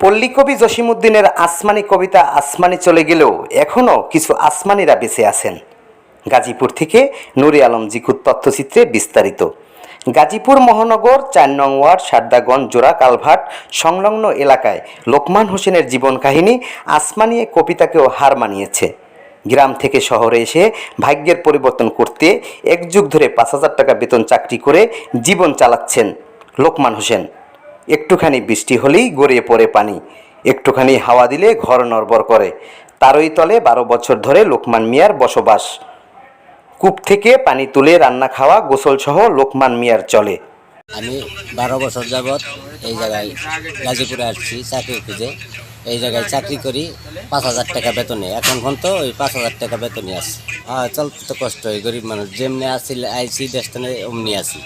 পল্লীকবি জসিমুদ্দিনের আসমানি কবিতা আসমানি চলে গেলেও এখনও কিছু আসমানিরা বেঁচে আছেন। গাজীপুর থেকে নুরি আলম জিকুর তথ্যচিত্রে বিস্তারিত। গাজীপুর মহানগর চার নং ওয়ার্ড, সারদাগঞ্জ, জোড়া, কালভাট সংলগ্ন এলাকায় লোকমান হোসেনের জীবন কাহিনী আসমানিয়ে কবিতাকেও হার মানিয়েছে। গ্রাম থেকে শহরে এসে ভাগ্যের পরিবর্তন করতে এক যুগ ধরে পাঁচ হাজার টাকা বেতন চাকরি করে জীবন চালাচ্ছেন লোকমান হোসেন। একটুখানি বৃষ্টি হলেই গড়িয়ে পড়ে পানি, একটুখানি হাওয়া দিলে ঘর নড়বড় করে। তারই তলে বারো বছর ধরে লোকমান মিয়ার বসবাস। কূপ থেকে পানি তুলে রান্না খাওয়া গোসল সহ লোকমান মিয়ার চলে। আমি বারো বছর যাবৎ এই জায়গায় গাজীপুরে আসছি, চাকরি খুঁজে। এই জায়গায় চাকরি করি, পাঁচ হাজার টাকা বেতনে। এখন পর্যন্ত ওই পাঁচ হাজার টাকা বেতনে আসি হ্যাঁ চলতে তো কষ্ট হয়, গরিব মানুষ। যেমনি আসছিল আইসি দেশটানে অমনি আসি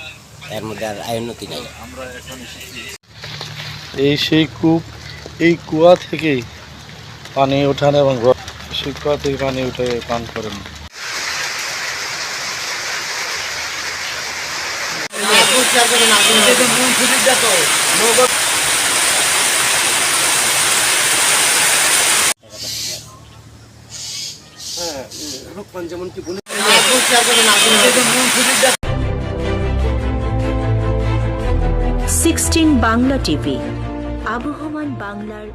এর মধ্যে আর আয় উন্নতি নেই। এই সেই কূপ, এই কুয়া থেকেই পানি ওঠান এবং সেই কুয়া থেকে পানি উঠে পান করেন। সিক্সটিন বাংলা টিভি আবহমান বাংলার